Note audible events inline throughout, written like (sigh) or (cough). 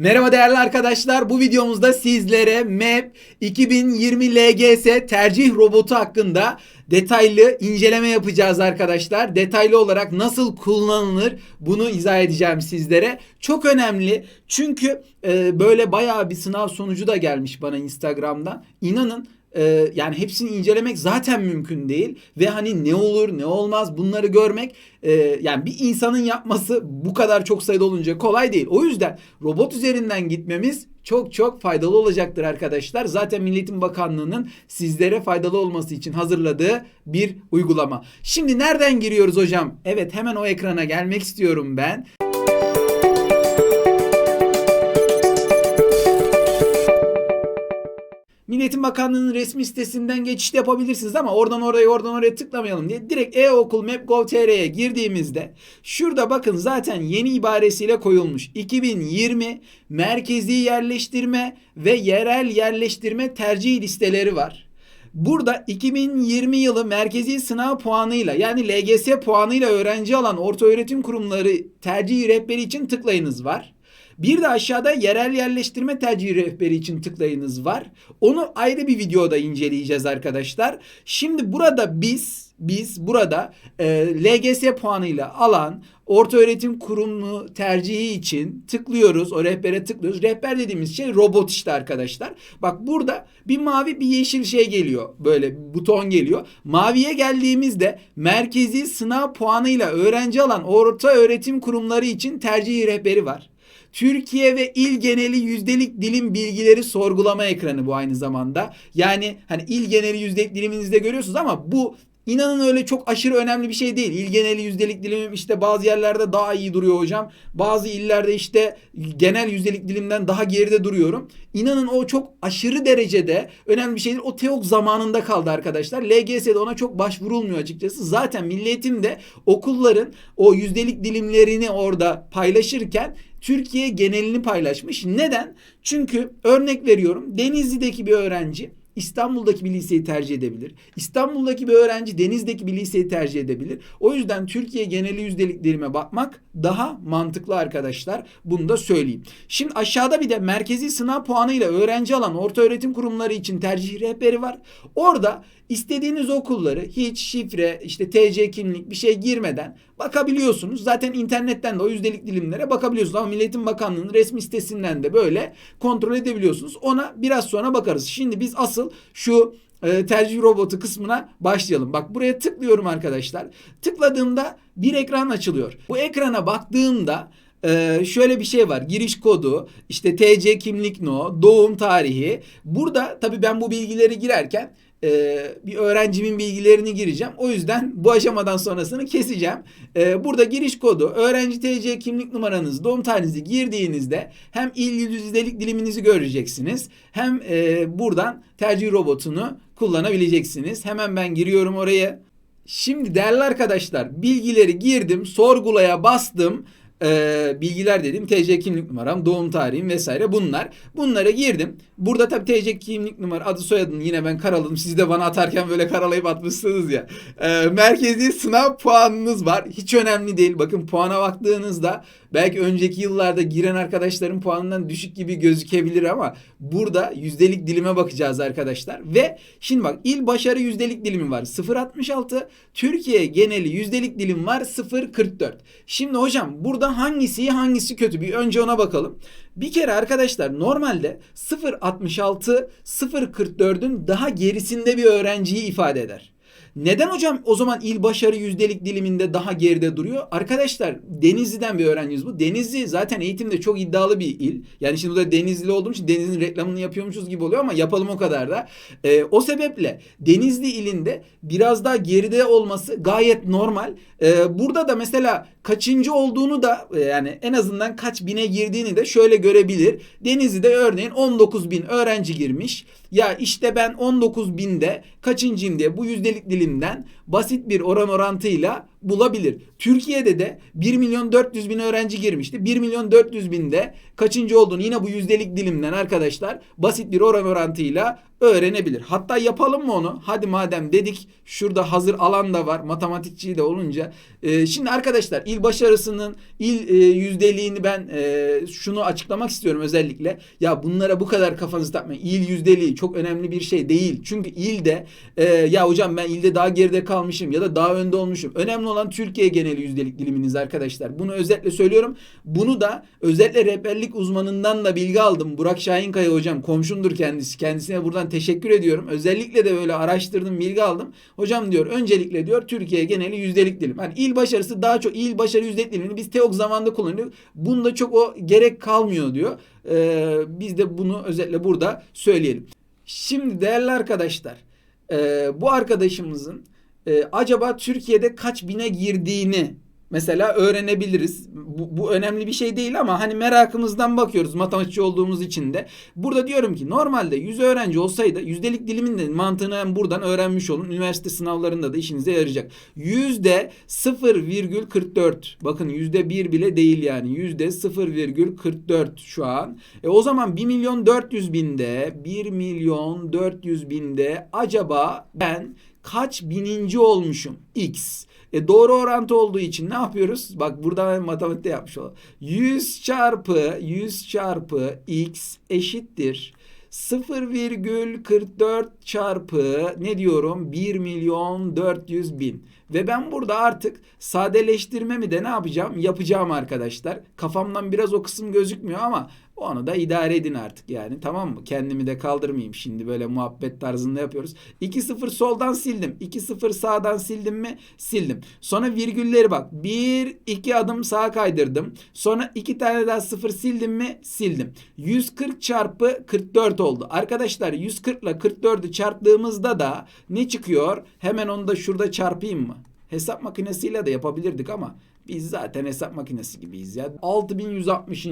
Merhaba değerli arkadaşlar. Bu videomuzda sizlere MEP 2020 LGS tercih robotu hakkında detaylı inceleme yapacağız arkadaşlar. Detaylı olarak nasıl kullanılır bunu izah edeceğim sizlere. Çok önemli çünkü e, böyle bayağı bir sınav sonucu da gelmiş bana Instagram'dan. İnanın e, yani hepsini incelemek zaten mümkün değil ve hani ne olur ne olmaz bunları görmek e, yani bir insanın yapması bu kadar çok sayıda olunca kolay değil. O yüzden robot üzerinden gitmemiz çok çok faydalı olacaktır arkadaşlar. Zaten Milliyetin Bakanlığı'nın sizlere faydalı olması için hazırladığı bir uygulama. Şimdi nereden giriyoruz hocam? Evet hemen o ekrana gelmek istiyorum ben. Milliyetin Bakanlığı'nın resmi sitesinden geçiş yapabilirsiniz ama oradan oraya oradan oraya tıklamayalım diye direkt e-okul map.gov.tr'ye girdiğimizde şurada bakın zaten yeni ibaresiyle koyulmuş. 2020 merkezi yerleştirme ve yerel yerleştirme tercih listeleri var. Burada 2020 yılı merkezi sınav puanıyla yani LGS puanıyla öğrenci alan orta öğretim kurumları tercih rehberi için tıklayınız var. Bir de aşağıda yerel yerleştirme tercih rehberi için tıklayınız var. Onu ayrı bir videoda inceleyeceğiz arkadaşlar. Şimdi burada biz biz burada e, LGS puanıyla alan orta öğretim kurumu tercihi için tıklıyoruz. O rehbere tıklıyoruz. Rehber dediğimiz şey robot işte arkadaşlar. Bak burada bir mavi bir yeşil şey geliyor. Böyle buton geliyor. Maviye geldiğimizde merkezi sınav puanıyla öğrenci alan orta öğretim kurumları için tercih rehberi var. Türkiye ve il geneli yüzdelik dilim bilgileri sorgulama ekranı bu aynı zamanda. Yani hani il geneli yüzdelik diliminizde görüyorsunuz ama bu İnanın öyle çok aşırı önemli bir şey değil. İl geneli yüzdelik dilimim işte bazı yerlerde daha iyi duruyor hocam. Bazı illerde işte genel yüzdelik dilimden daha geride duruyorum. İnanın o çok aşırı derecede önemli bir şeydir. O TEOK zamanında kaldı arkadaşlar. LGS'de ona çok başvurulmuyor açıkçası. Zaten Milli okulların o yüzdelik dilimlerini orada paylaşırken Türkiye genelini paylaşmış. Neden? Çünkü örnek veriyorum Denizli'deki bir öğrenci İstanbul'daki bir liseyi tercih edebilir. İstanbul'daki bir öğrenci Deniz'deki bir liseyi tercih edebilir. O yüzden Türkiye geneli yüzdeliklerime bakmak daha mantıklı arkadaşlar. Bunu da söyleyeyim. Şimdi aşağıda bir de merkezi sınav puanıyla öğrenci alan orta öğretim kurumları için tercih rehberi var. Orada istediğiniz okulları hiç şifre işte TC kimlik bir şey girmeden bakabiliyorsunuz. Zaten internetten de o yüzdelik dilimlere bakabiliyorsunuz. Ama Milliyetin Bakanlığı'nın resmi sitesinden de böyle kontrol edebiliyorsunuz. Ona biraz sonra bakarız. Şimdi biz asıl şu e, tercih robotu kısmına başlayalım. Bak buraya tıklıyorum arkadaşlar. Tıkladığımda bir ekran açılıyor. Bu ekrana baktığımda ee, şöyle bir şey var. Giriş kodu, işte TC kimlik no, doğum tarihi. Burada tabii ben bu bilgileri girerken e, bir öğrencimin bilgilerini gireceğim. O yüzden bu aşamadan sonrasını keseceğim. E, burada giriş kodu, öğrenci TC kimlik numaranız, doğum tarihinizi girdiğinizde hem il yüzdelik diliminizi göreceksiniz. Hem e, buradan tercih robotunu kullanabileceksiniz. Hemen ben giriyorum oraya. Şimdi değerli arkadaşlar bilgileri girdim, sorgulaya bastım e, bilgiler dedim. TC kimlik numaram, doğum tarihim vesaire bunlar. Bunlara girdim. Burada tabii TC kimlik numara, adı soyadını yine ben karaladım. Siz de bana atarken böyle karalayıp atmışsınız ya. E, merkezi sınav puanınız var. Hiç önemli değil. Bakın puana baktığınızda belki önceki yıllarda giren arkadaşların puanından düşük gibi gözükebilir ama burada yüzdelik dilime bakacağız arkadaşlar. Ve şimdi bak il başarı yüzdelik dilimi var 0.66. Türkiye geneli yüzdelik dilim var 0.44. Şimdi hocam burada hangisi iyi hangisi kötü bir önce ona bakalım. Bir kere arkadaşlar normalde 0.66 0.44'ün daha gerisinde bir öğrenciyi ifade eder. Neden hocam o zaman il başarı yüzdelik diliminde daha geride duruyor? Arkadaşlar Denizli'den bir öğrencimiz bu. Denizli zaten eğitimde çok iddialı bir il. Yani şimdi burada Denizli olduğum için Denizli'nin reklamını yapıyormuşuz gibi oluyor ama yapalım o kadar da. Ee, o sebeple Denizli ilinde biraz daha geride olması gayet normal. Ee, burada da mesela kaçıncı olduğunu da e, yani en azından kaç bine girdiğini de şöyle görebilir. Denizli'de örneğin 19 bin öğrenci girmiş. Ya işte ben 19 binde kaçıncıyım diye bu yüzdelik dilimden basit bir oran orantıyla bulabilir. Türkiye'de de 1 milyon 400 bin öğrenci girmişti. 1 milyon 400 binde kaçıncı olduğunu yine bu yüzdelik dilimden arkadaşlar basit bir oran orantıyla öğrenebilir. Hatta yapalım mı onu? Hadi madem dedik şurada hazır alan da var matematikçi de olunca. Ee, şimdi arkadaşlar il başarısının il e, yüzdeliğini ben e, şunu açıklamak istiyorum özellikle. Ya bunlara bu kadar kafanızı takmayın. İl yüzdeliği çok önemli bir şey değil. Çünkü ilde e, ya hocam ben ilde daha geride kalmışım ya da daha önde olmuşum. Önemli olan Türkiye geneli yüzdelik diliminiz arkadaşlar. Bunu özetle söylüyorum. Bunu da özetle rehberlik uzmanından da bilgi aldım. Burak Şahinkaya hocam komşumdur kendisi. Kendisine buradan teşekkür ediyorum. Özellikle de böyle araştırdım, bilgi aldım. Hocam diyor öncelikle diyor Türkiye geneli yüzdelik dilim. Hani il başarısı daha çok il başarı yüzdelik dilimini biz TEOK zamanında kullanıyoruz. Bunda çok o gerek kalmıyor diyor. Ee, biz de bunu özetle burada söyleyelim. Şimdi değerli arkadaşlar e, bu arkadaşımızın e, acaba Türkiye'de kaç bine girdiğini mesela öğrenebiliriz. Bu, bu önemli bir şey değil ama hani merakımızdan bakıyoruz matematikçi olduğumuz için de. Burada diyorum ki normalde 100 öğrenci olsaydı yüzdelik dilimin de mantığını hem buradan öğrenmiş olun. Üniversite sınavlarında da işinize yarayacak. Yüzde 0,44 bakın yüzde 1 bile değil yani yüzde 0,44 şu an. E o zaman 1 milyon 400 binde 1 milyon 400 binde acaba ben kaç bininci olmuşum? X. E doğru orantı olduğu için ne yapıyoruz? Bak burada ben matematikte yapmış olalım. 100 çarpı 100 çarpı x eşittir. 0,44 çarpı ne diyorum 1 milyon 400 bin. Ve ben burada artık sadeleştirmemi de ne yapacağım? Yapacağım arkadaşlar. Kafamdan biraz o kısım gözükmüyor ama onu da idare edin artık yani tamam mı? Kendimi de kaldırmayayım şimdi böyle muhabbet tarzında yapıyoruz. 2-0 soldan sildim. 2-0 sağdan sildim mi? Sildim. Sonra virgülleri bak. 1-2 adım sağa kaydırdım. Sonra 2 tane daha 0 sildim mi? Sildim. 140 çarpı 44 oldu. Arkadaşlar 140 ile 44'ü çarptığımızda da ne çıkıyor? Hemen onu da şurada çarpayım mı? Hesap makinesiyle de yapabilirdik ama biz zaten hesap makinesi gibiyiz ya. 6160.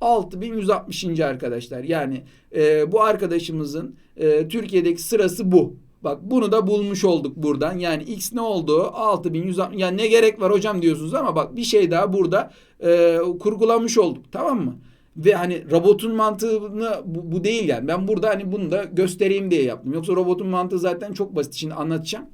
6160. arkadaşlar. Yani e, bu arkadaşımızın e, Türkiye'deki sırası bu. Bak bunu da bulmuş olduk buradan. Yani x ne oldu? 6160. Yani ne gerek var hocam diyorsunuz ama bak bir şey daha burada e, kurgulamış olduk. Tamam mı? Ve hani robotun mantığını bu, bu değil yani. Ben burada hani bunu da göstereyim diye yaptım. Yoksa robotun mantığı zaten çok basit. Şimdi anlatacağım.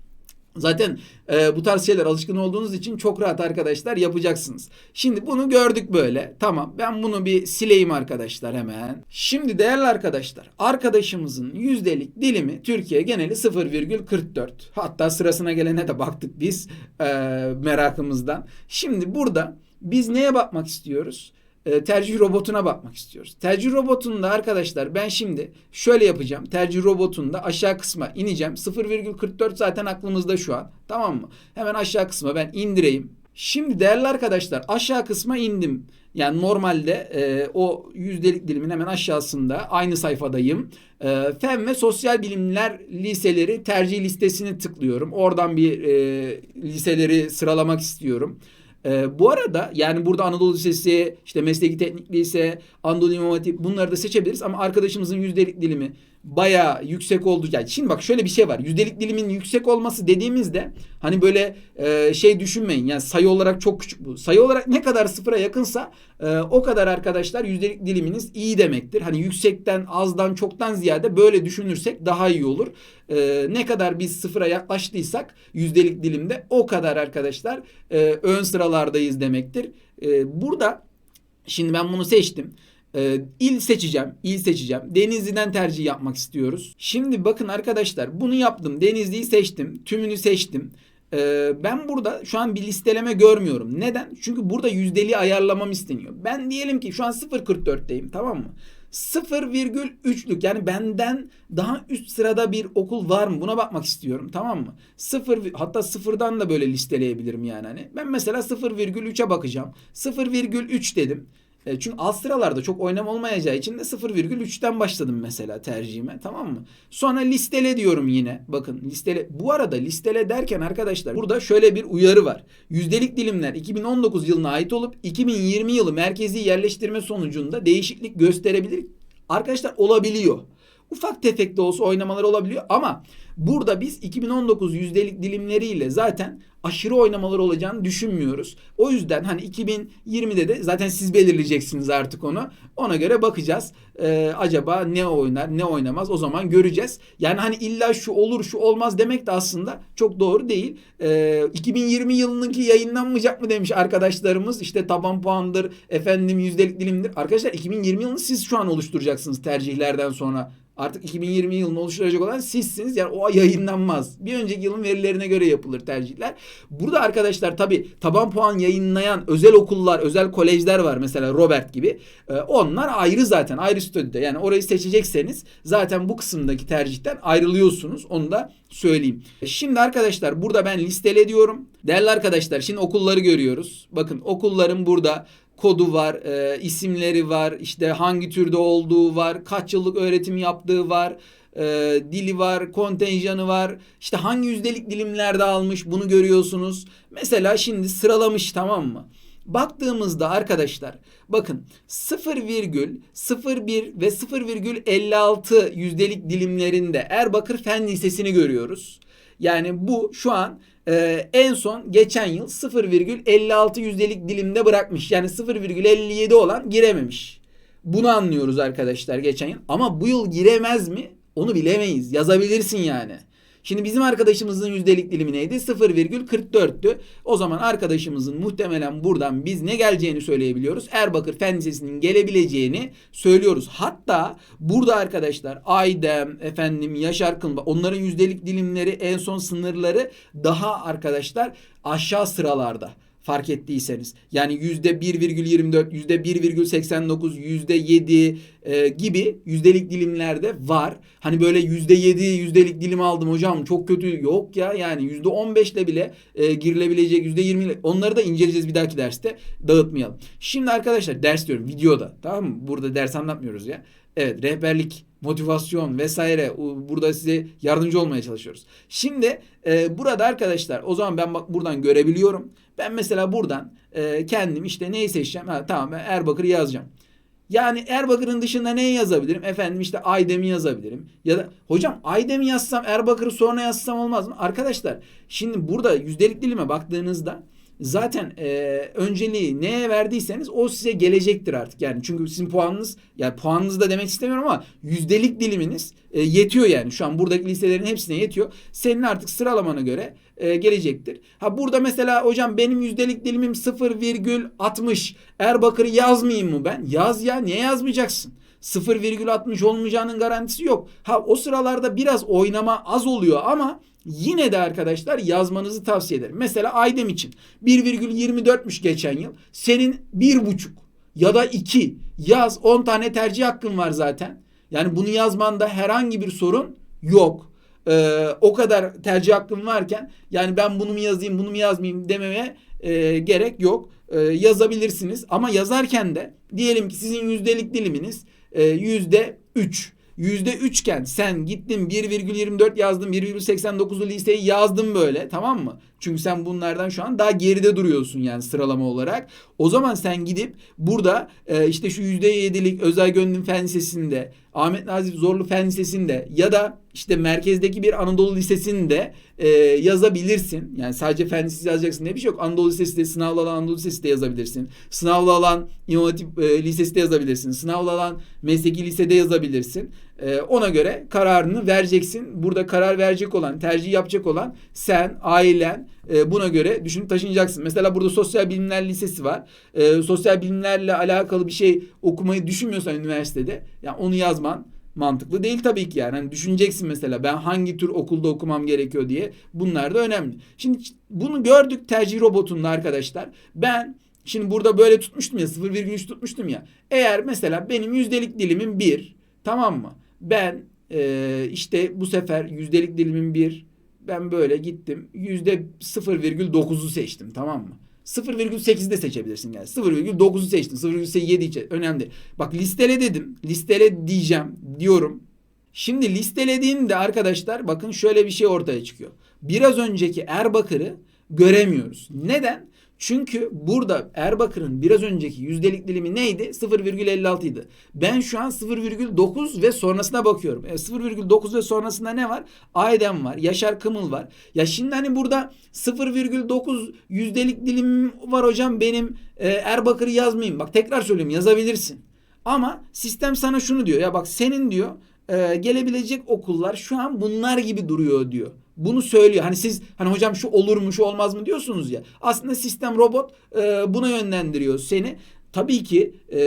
Zaten e, bu tarz şeyler alışkın olduğunuz için çok rahat arkadaşlar yapacaksınız. Şimdi bunu gördük böyle. Tamam ben bunu bir sileyim arkadaşlar hemen. Şimdi değerli arkadaşlar arkadaşımızın yüzdelik dilimi Türkiye geneli 0,44. Hatta sırasına gelene de baktık biz e, merakımızdan. Şimdi burada biz neye bakmak istiyoruz? E, tercih robotuna bakmak istiyoruz. Tercih robotunda arkadaşlar ben şimdi şöyle yapacağım. Tercih robotunda aşağı kısma ineceğim. 0,44 zaten aklımızda şu an. Tamam mı? Hemen aşağı kısma ben indireyim. Şimdi değerli arkadaşlar aşağı kısma indim. Yani normalde e, o yüzdelik dilimin hemen aşağısında aynı sayfadayım. E, Fen ve Sosyal Bilimler liseleri tercih listesini tıklıyorum. Oradan bir e, liseleri sıralamak istiyorum. Ee, bu arada yani burada Anadolu Lisesi, işte Mesleki Teknik Lise, Anadolu İmam Hatip bunları da seçebiliriz ama arkadaşımızın yüzdelik dilimi bayağı yüksek oldu. Yani şimdi bak şöyle bir şey var. Yüzdelik dilimin yüksek olması dediğimizde hani böyle e, şey düşünmeyin. Yani sayı olarak çok küçük bu. Sayı olarak ne kadar sıfıra yakınsa e, o kadar arkadaşlar yüzdelik diliminiz iyi demektir. Hani yüksekten, azdan, çoktan ziyade böyle düşünürsek daha iyi olur. E, ne kadar biz sıfıra yaklaştıysak yüzdelik dilimde o kadar arkadaşlar e, ön sıralardayız demektir. E, burada şimdi ben bunu seçtim. Ee, il seçeceğim. il seçeceğim. Denizli'den tercih yapmak istiyoruz. Şimdi bakın arkadaşlar bunu yaptım. Denizli'yi seçtim. Tümünü seçtim. Ee, ben burada şu an bir listeleme görmüyorum. Neden? Çünkü burada yüzdeli ayarlamam isteniyor. Ben diyelim ki şu an 0.44'teyim tamam mı? 0,3'lük yani benden daha üst sırada bir okul var mı? Buna bakmak istiyorum tamam mı? 0 hatta sıfırdan da böyle listeleyebilirim yani hani. Ben mesela 0,3'e bakacağım. 0,3 dedim. E, çünkü alt sıralarda çok oynam olmayacağı için de 0,3'ten başladım mesela tercihime tamam mı? Sonra listele diyorum yine. Bakın listele. Bu arada listele derken arkadaşlar burada şöyle bir uyarı var. Yüzdelik dilimler 2019 yılına ait olup 2020 yılı merkezi yerleştirme sonucunda değişiklik gösterebilir. Arkadaşlar olabiliyor. Ufak tefek de olsa oynamalar olabiliyor ama burada biz 2019 yüzdelik dilimleriyle zaten aşırı oynamalar olacağını düşünmüyoruz. O yüzden hani 2020'de de zaten siz belirleyeceksiniz artık onu. Ona göre bakacağız. Ee, acaba ne oynar ne oynamaz o zaman göreceğiz. Yani hani illa şu olur şu olmaz demek de aslında çok doğru değil. Ee, 2020 yılınınki yayınlanmayacak mı demiş arkadaşlarımız. İşte taban puandır efendim yüzdelik dilimdir. Arkadaşlar 2020 yılını siz şu an oluşturacaksınız tercihlerden sonra. Artık 2020 yılını oluşturacak olan sizsiniz. Yani o yayınlanmaz. Bir önceki yılın verilerine göre yapılır tercihler. Burada arkadaşlar tabi taban puan yayınlayan özel okullar, özel kolejler var. Mesela Robert gibi. Ee, onlar ayrı zaten. Ayrı stüdyoda. Yani orayı seçecekseniz zaten bu kısımdaki tercihten ayrılıyorsunuz. Onu da söyleyeyim. Şimdi arkadaşlar burada ben listele diyorum. Değerli arkadaşlar şimdi okulları görüyoruz. Bakın okulların burada kodu var, e, isimleri var, işte hangi türde olduğu var, kaç yıllık öğretim yaptığı var, e, dili var, kontenjanı var, işte hangi yüzdelik dilimlerde almış bunu görüyorsunuz. Mesela şimdi sıralamış tamam mı? Baktığımızda arkadaşlar bakın 0,01 ve 0,56 yüzdelik dilimlerinde Erbakır Fen Lisesi'ni görüyoruz. Yani bu şu an e, en son geçen yıl 0,56 yüzdelik dilimde bırakmış. Yani 0,57 olan girememiş. Bunu anlıyoruz arkadaşlar geçen yıl. Ama bu yıl giremez mi? Onu bilemeyiz. Yazabilirsin yani. Şimdi bizim arkadaşımızın yüzdelik dilimi neydi? 0,44'tü. O zaman arkadaşımızın muhtemelen buradan biz ne geleceğini söyleyebiliyoruz. Erbakır Fen gelebileceğini söylüyoruz. Hatta burada arkadaşlar Aydem, efendim Yaşar Kılma onların yüzdelik dilimleri en son sınırları daha arkadaşlar aşağı sıralarda fark ettiyseniz. Yani yüzde 1,24, yüzde 1,89, yüzde 7 e, gibi yüzdelik dilimlerde var. Hani böyle yüzde 7 yüzdelik dilim aldım hocam çok kötü yok ya yani yüzde 15 ile bile e, girilebilecek yüzde 20 ile onları da inceleyeceğiz bir dahaki derste dağıtmayalım. Şimdi arkadaşlar ders diyorum videoda tamam mı? Burada ders anlatmıyoruz ya. Evet rehberlik, motivasyon vesaire burada size yardımcı olmaya çalışıyoruz. Şimdi e, burada arkadaşlar o zaman ben bak buradan görebiliyorum. Ben mesela buradan e, kendim işte neyi seçeceğim? Ha, tamam ben Erbakır'ı yazacağım. Yani Erbakır'ın dışında neyi yazabilirim? Efendim işte Aydem'i yazabilirim. Ya da hocam Aydem'i yazsam Erbakır'ı sonra yazsam olmaz mı? Arkadaşlar şimdi burada yüzdelik dilime baktığınızda zaten e, önceliği neye verdiyseniz o size gelecektir artık. Yani çünkü sizin puanınız yani puanınız da demek istemiyorum ama yüzdelik diliminiz e, yetiyor yani. Şu an buradaki listelerin hepsine yetiyor. Senin artık sıralamana göre e, gelecektir. Ha burada mesela hocam benim yüzdelik dilimim 0,60. Erbakır'ı yazmayayım mı ben? Yaz ya niye yazmayacaksın? 0,60 olmayacağının garantisi yok. Ha o sıralarda biraz oynama az oluyor ama yine de arkadaşlar yazmanızı tavsiye ederim. Mesela Aydem için 1,24'müş geçen yıl. Senin 1,5 ya da 2 yaz 10 tane tercih hakkın var zaten. Yani bunu yazmanda herhangi bir sorun yok. Ee, o kadar tercih hakkım varken yani ben bunu mu yazayım bunu mu yazmayayım dememe e, gerek yok. E, yazabilirsiniz ama yazarken de diyelim ki sizin yüzdelik diliminiz yüzde 3. Yüzde üçken sen gittin 1,24 yazdın 1,89'lu listeyi yazdın böyle tamam mı? Çünkü sen bunlardan şu an daha geride duruyorsun yani sıralama olarak. O zaman sen gidip burada e, işte şu %7'lik özel gönlüm fen lisesinde Ahmet Nazif Zorlu Fen Lisesi'nde ya da işte merkezdeki bir Anadolu Lisesi'nde e, yazabilirsin. Yani sadece fen lisesi yazacaksın diye bir şey yok. Anadolu Lisesi de sınavlı alan Anadolu Lisesi de yazabilirsin. Sınavlı alan Hatip e, Lisesi de yazabilirsin. Sınavlı alan mesleki lisede yazabilirsin. E, ona göre kararını vereceksin. Burada karar verecek olan, tercih yapacak olan sen, ailen, e, buna göre düşünüp taşınacaksın. Mesela burada sosyal bilimler lisesi var. E, sosyal bilimlerle alakalı bir şey okumayı düşünmüyorsan üniversitede yani onu yazman mantıklı değil tabii ki yani. Hani düşüneceksin mesela ben hangi tür okulda okumam gerekiyor diye. Bunlar da önemli. Şimdi bunu gördük tercih robotunda arkadaşlar. Ben şimdi burada böyle tutmuştum ya 0,3 tutmuştum ya. Eğer mesela benim yüzdelik dilimim 1 tamam mı? Ben e, işte bu sefer yüzdelik dilimim 1 ben böyle gittim. Yüzde 0,9'u seçtim tamam mı? 0,8'i de seçebilirsin yani. 0,9'u seçtin. 0,7 için önemli. Bak listele dedim. Listele diyeceğim diyorum. Şimdi listelediğimde arkadaşlar bakın şöyle bir şey ortaya çıkıyor. Biraz önceki Erbakır'ı göremiyoruz. Neden? Çünkü burada Erbakır'ın biraz önceki yüzdelik dilimi neydi? 0,56 idi. Ben şu an 0,9 ve sonrasına bakıyorum. E, 0,9 ve sonrasında ne var? Aydem var. Yaşar Kımıl var. Ya şimdi hani burada 0,9 yüzdelik dilim var hocam benim e, Erbakır'ı yazmayayım. Bak tekrar söylüyorum yazabilirsin. Ama sistem sana şunu diyor. Ya bak senin diyor e, gelebilecek okullar şu an bunlar gibi duruyor diyor. Bunu söylüyor. Hani siz hani hocam şu olur mu şu olmaz mı diyorsunuz ya. Aslında sistem robot e, buna yönlendiriyor seni. Tabii ki e,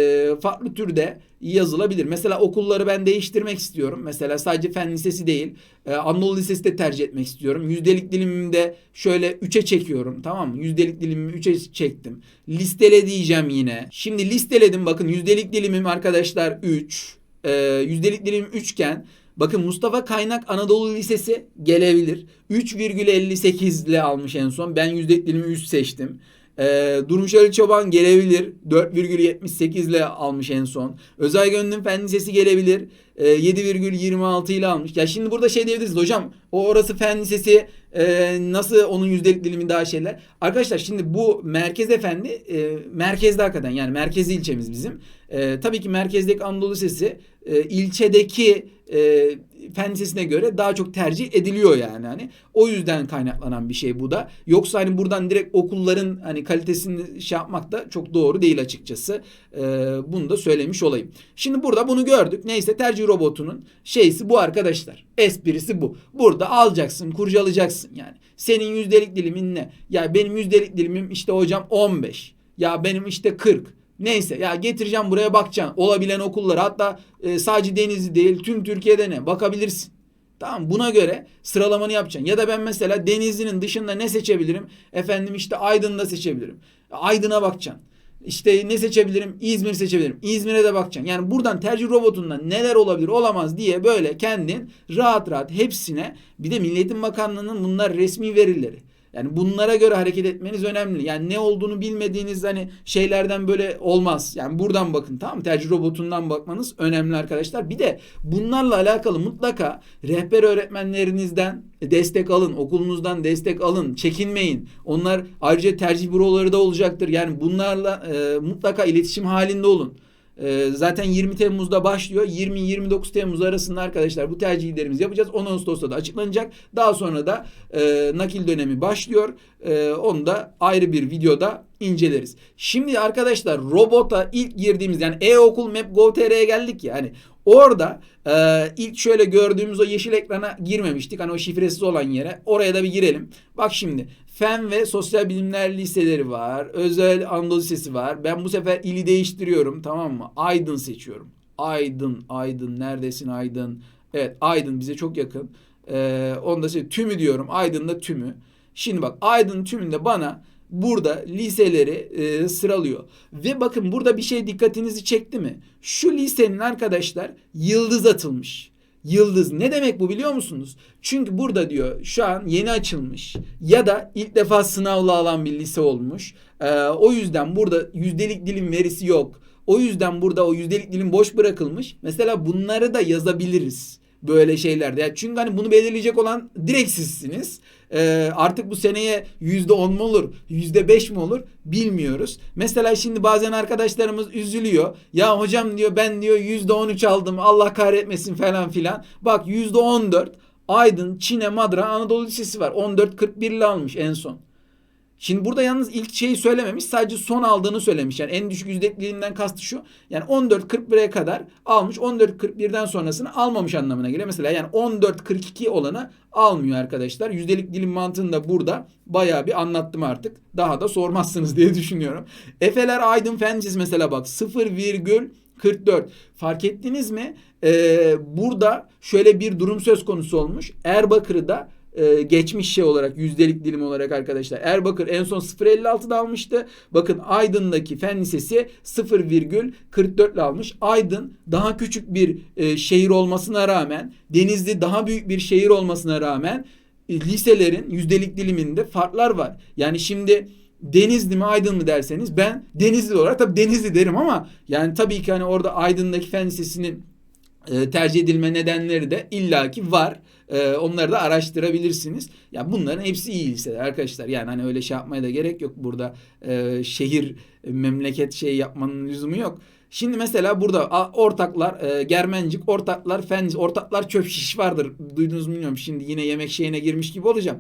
farklı türde yazılabilir. Mesela okulları ben değiştirmek istiyorum. Mesela sadece fen lisesi değil. E, Anadolu Lisesi de tercih etmek istiyorum. Yüzdelik dilimimde şöyle 3'e çekiyorum. Tamam mı? Yüzdelik dilimimi 3'e çektim. Listele diyeceğim yine. Şimdi listeledim. Bakın yüzdelik dilimim arkadaşlar 3. E, yüzdelik dilimim 3 iken Bakın Mustafa Kaynak Anadolu Lisesi gelebilir. 3,58 ile almış en son. Ben yüzdelik dilimi 3 seçtim. Ee, Durmuş Ali Çoban gelebilir. 4,78 ile almış en son. Özel Gönlüm Fen Lisesi gelebilir. Ee, 7,26 ile almış. Ya şimdi burada şey diyebiliriz hocam. O orası Fen Lisesi e, nasıl onun yüzdelik dilimi daha şeyler. Arkadaşlar şimdi bu Merkez Efendi e, merkezde hakikaten yani merkezi ilçemiz bizim. E, tabii ki merkezdeki Anadolu Lisesi e, ilçedeki e, fen lisesine göre daha çok tercih ediliyor yani hani. O yüzden kaynaklanan bir şey bu da. Yoksa hani buradan direkt okulların hani kalitesini şey yapmak da çok doğru değil açıkçası. E, bunu da söylemiş olayım. Şimdi burada bunu gördük. Neyse tercih robotunun şeysi bu arkadaşlar. Esprisi bu. Burada alacaksın, kurcalayacaksın yani. Senin yüzdelik dilimin ne? Ya benim yüzdelik dilimim işte hocam 15. Ya benim işte 40. Neyse ya getireceğim buraya bakacaksın. Olabilen okullar hatta e, sadece Denizli değil tüm Türkiye'de ne bakabilirsin. Tamam buna göre sıralamanı yapacaksın. Ya da ben mesela Denizli'nin dışında ne seçebilirim? Efendim işte Aydın'da seçebilirim. Aydın'a bakacaksın. İşte ne seçebilirim? İzmir seçebilirim. İzmir'e de bakacaksın. Yani buradan tercih robotundan neler olabilir olamaz diye böyle kendin rahat rahat hepsine bir de Milliyetin Bakanlığı'nın bunlar resmi verileri. Yani bunlara göre hareket etmeniz önemli. Yani ne olduğunu bilmediğiniz hani şeylerden böyle olmaz. Yani buradan bakın tamam mı? Tercih robotundan bakmanız önemli arkadaşlar. Bir de bunlarla alakalı mutlaka rehber öğretmenlerinizden destek alın. Okulunuzdan destek alın. Çekinmeyin. Onlar ayrıca tercih büroları da olacaktır. Yani bunlarla e, mutlaka iletişim halinde olun. Ee, zaten 20 Temmuz'da başlıyor. 20-29 Temmuz arasında arkadaşlar bu tercihlerimizi yapacağız. 10 Ağustos'ta da açıklanacak. Daha sonra da e, nakil dönemi başlıyor. E, onu da ayrı bir videoda inceleriz. Şimdi arkadaşlar robota ilk girdiğimiz yani e-okul map.gov.tr'ye geldik ya hani orada e, ilk şöyle gördüğümüz o yeşil ekrana girmemiştik. Hani o şifresiz olan yere. Oraya da bir girelim. Bak şimdi Fen ve Sosyal Bilimler Liseleri var. Özel Anadolu Lisesi var. Ben bu sefer ili değiştiriyorum tamam mı? Aydın seçiyorum. Aydın, Aydın neredesin Aydın? Evet Aydın bize çok yakın. Ee, onu da şey, tümü diyorum. Aydın'da tümü. Şimdi bak Aydın tümünde bana burada liseleri e, sıralıyor. Ve bakın burada bir şey dikkatinizi çekti mi? Şu lisenin arkadaşlar yıldız atılmış. Yıldız ne demek bu biliyor musunuz? Çünkü burada diyor şu an yeni açılmış ya da ilk defa sınavla alan bir lise olmuş. Ee, o yüzden burada yüzdelik dilim verisi yok. O yüzden burada o yüzdelik dilim boş bırakılmış. Mesela bunları da yazabiliriz böyle şeylerde. Yani çünkü hani bunu belirleyecek olan direkt sizsiniz. Ee, artık bu seneye yüzde on mu olur, yüzde beş mi olur bilmiyoruz. Mesela şimdi bazen arkadaşlarımız üzülüyor. Ya hocam diyor ben diyor yüzde on üç aldım Allah kahretmesin falan filan. Bak yüzde on dört Aydın, Çin'e, Madra, Anadolu Lisesi var. 14.41 ile almış en son. Şimdi burada yalnız ilk şeyi söylememiş. Sadece son aldığını söylemiş. Yani en düşük yüzdeliğinden kastı şu. Yani 14.41'e kadar almış. 14.41'den sonrasını almamış anlamına geliyor. Mesela yani 14.42 olanı almıyor arkadaşlar. Yüzdelik dilim mantığını da burada bayağı bir anlattım artık. Daha da sormazsınız diye düşünüyorum. Efeler Aydın Fensiz mesela bak 0,44. Fark ettiniz mi? Ee, burada şöyle bir durum söz konusu olmuş. Erbakır'da e, geçmiş şey olarak yüzdelik dilim olarak arkadaşlar. Erbakır en son 0.56'da almıştı. Bakın Aydın'daki fen lisesi 0,44 ile almış. Aydın daha küçük bir e, şehir olmasına rağmen Denizli daha büyük bir şehir olmasına rağmen e, liselerin yüzdelik diliminde farklar var. Yani şimdi Denizli mi Aydın mı derseniz ben Denizli olarak tabii Denizli derim ama yani tabii ki hani orada Aydın'daki fen lisesinin e, tercih edilme nedenleri de illaki var. E, onları da araştırabilirsiniz. Ya bunların hepsi iyi liseler arkadaşlar. Yani hani öyle şey yapmaya da gerek yok. Burada e, şehir, memleket şey yapmanın lüzumu yok. Şimdi mesela burada ortaklar e, Germencik, ortaklar Fen, ortaklar çöp şiş vardır. Duydunuz mu bilmiyorum. Şimdi yine yemek şeyine girmiş gibi olacağım.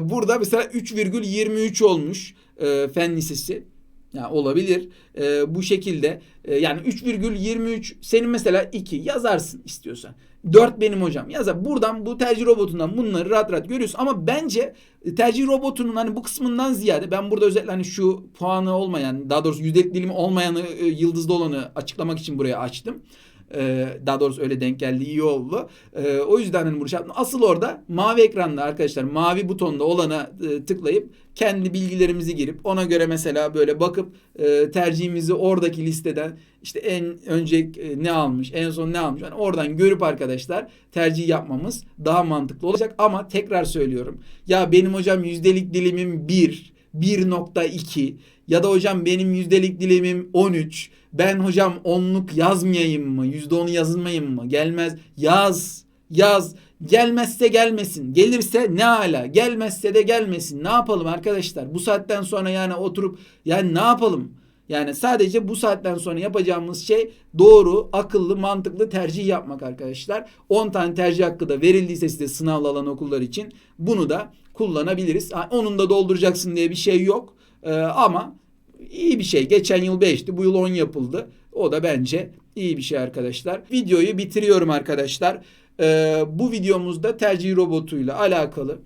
Burada mesela 3,23 olmuş e, Fen Lisesi. Ya olabilir. E, bu şekilde e, yani 3,23 senin mesela 2 yazarsın istiyorsan. 4 benim hocam. Yazar. Buradan bu tercih robotundan bunları rahat rahat görüyorsun. Ama bence e, tercih robotunun hani bu kısmından ziyade ben burada özellikle hani şu puanı olmayan daha doğrusu yüzdelik dilimi olmayanı e, yıldızlı olanı açıklamak için buraya açtım. Ee, daha doğrusu öyle denk geldi iyi oldu. Ee, o yüzden hani yaptım. Asıl orada mavi ekranda arkadaşlar mavi butonda olana e, tıklayıp kendi bilgilerimizi girip ona göre mesela böyle bakıp e, tercihimizi oradaki listeden işte en önce e, ne almış en son ne almış yani oradan görüp arkadaşlar tercih yapmamız daha mantıklı olacak ama tekrar söylüyorum ya benim hocam yüzdelik dilimim 1 1.2 ya da hocam benim yüzdelik dilimim 13 ben hocam onluk yazmayayım mı? Yüzde onu yazılmayayım mı? Gelmez. Yaz. Yaz. Gelmezse gelmesin. Gelirse ne ala. Gelmezse de gelmesin. Ne yapalım arkadaşlar? Bu saatten sonra yani oturup yani ne yapalım? Yani sadece bu saatten sonra yapacağımız şey doğru, akıllı, mantıklı tercih yapmak arkadaşlar. 10 tane tercih hakkı da verildiyse size sınavlı alan okullar için bunu da kullanabiliriz. Onun da dolduracaksın diye bir şey yok. Ee, ama iyi bir şey. Geçen yıl 5'ti. Bu yıl 10 yapıldı. O da bence iyi bir şey arkadaşlar. Videoyu bitiriyorum arkadaşlar. Ee, bu videomuzda tercih robotuyla alakalı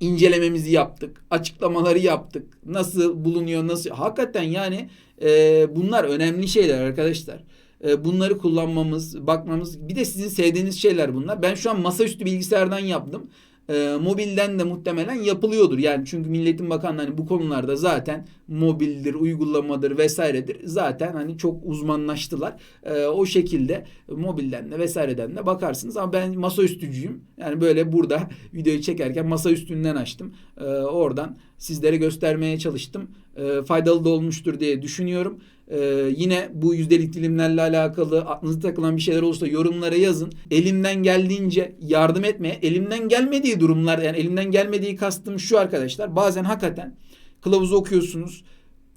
incelememizi yaptık. Açıklamaları yaptık. Nasıl bulunuyor, nasıl... Hakikaten yani e, bunlar önemli şeyler arkadaşlar. E, bunları kullanmamız, bakmamız... Bir de sizin sevdiğiniz şeyler bunlar. Ben şu an masaüstü bilgisayardan yaptım e, mobilden de muhtemelen yapılıyordur. Yani çünkü Milletin Bakanlığı hani bu konularda zaten mobildir, uygulamadır vesairedir. Zaten hani çok uzmanlaştılar. E, o şekilde mobilden de vesaireden de bakarsınız. Ama ben masaüstücüyüm. Yani böyle burada (laughs) videoyu çekerken masa üstünden açtım. E, oradan sizlere göstermeye çalıştım. E, faydalı da olmuştur diye düşünüyorum. Ee, yine bu yüzdelik dilimlerle alakalı aklınıza takılan bir şeyler olursa yorumlara yazın. Elimden geldiğince yardım etmeye, elimden gelmediği durumlar yani elimden gelmediği kastım şu arkadaşlar. Bazen hakikaten kılavuzu okuyorsunuz.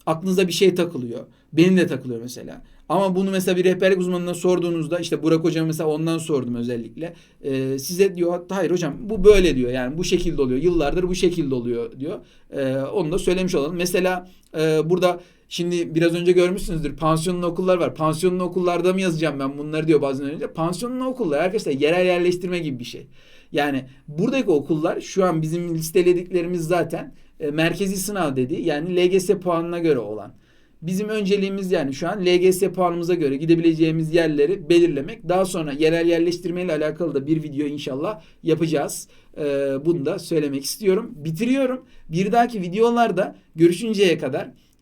Aklınıza bir şey takılıyor. Benim de takılıyor mesela. Ama bunu mesela bir rehberlik uzmanına sorduğunuzda işte Burak hocam mesela ondan sordum özellikle. Ee, size diyor hayır hocam bu böyle diyor yani bu şekilde oluyor. Yıllardır bu şekilde oluyor diyor. Ee, onu da söylemiş olalım. Mesela e, burada Şimdi biraz önce görmüşsünüzdür pansiyonlu okullar var. Pansiyonlu okullarda mı yazacağım ben bunları diyor bazen önce. Pansiyonlu okullar arkadaşlar yerel yerleştirme gibi bir şey. Yani buradaki okullar şu an bizim listelediklerimiz zaten e, merkezi sınav dedi. Yani LGS puanına göre olan. Bizim önceliğimiz yani şu an LGS puanımıza göre gidebileceğimiz yerleri belirlemek. Daha sonra yerel yerleştirme ile alakalı da bir video inşallah yapacağız. Ee, bunu da söylemek istiyorum. Bitiriyorum. Bir dahaki videolarda görüşünceye kadar